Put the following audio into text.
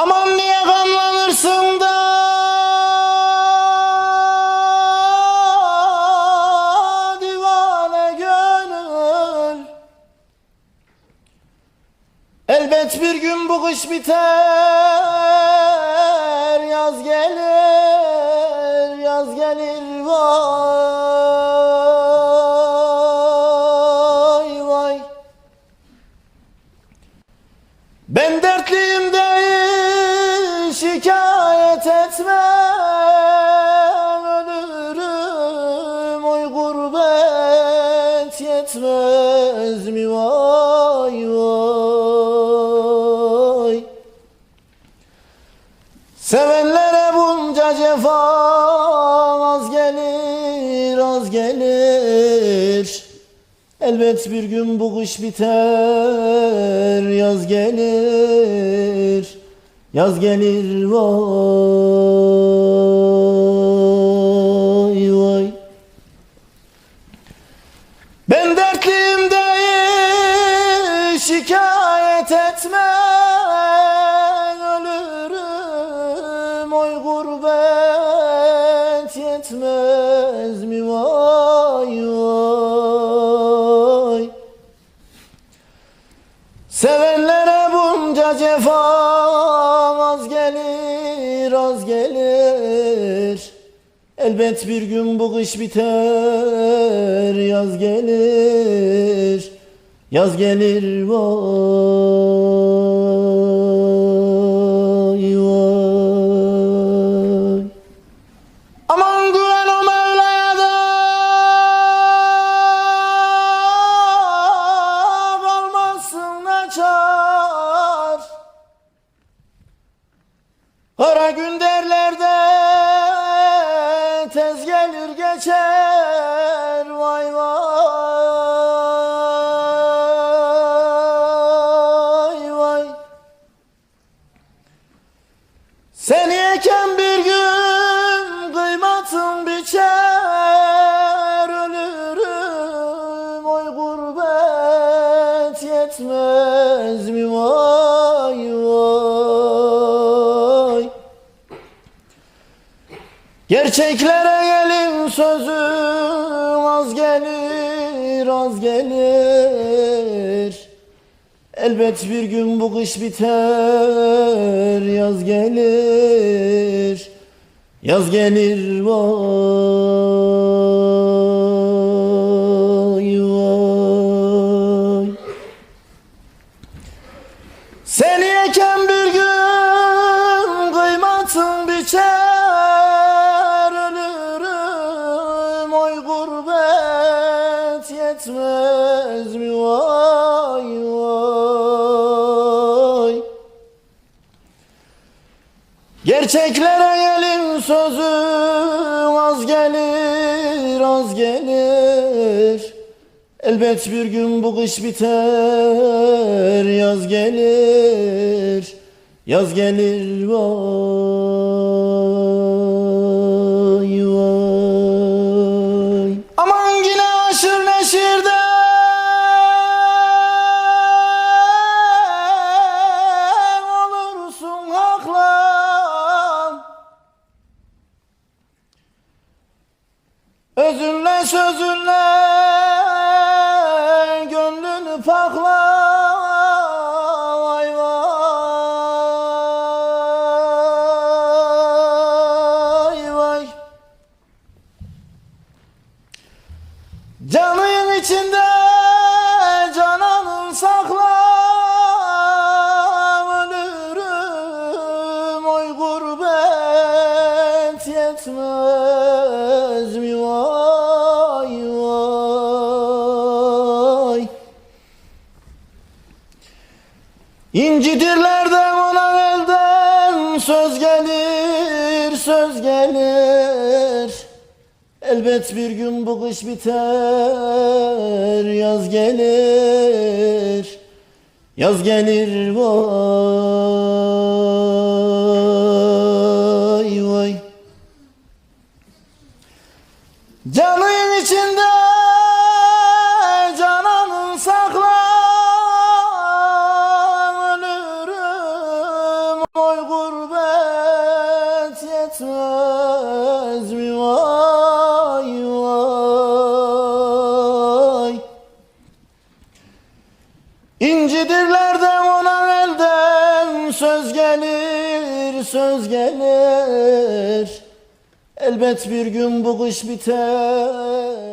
Aman niye gamlanırsın da? Divane gönül. Elbet bir gün bu kış biter Yaz gelir, yaz gelir vay gelir az gelir. Elbet bir gün bu kış biter yaz gelir. Yaz gelir vay vay. Ben dertliyim değil şikayet etme cefa az gelir az gelir. Elbet bir gün bu kış biter yaz gelir. Yaz gelir vay gün derlerde tez gelir geçer Gerçeklere gelin sözüm az gelir az gelir. Elbet bir gün bu kış biter yaz gelir. Yaz gelir vay Gerçeklere gelin sözüm az gelir az gelir. Elbet bir gün bu kış biter yaz gelir. Yaz gelir vay vay vay vay. Canın içinde İncidirlerden ona elden. Söz gelir söz gelir. Elbet bir gün bu kış biter yaz gelir. Yaz gelir vay söz gelir söz gelir. Elbet bir gün bu kış biter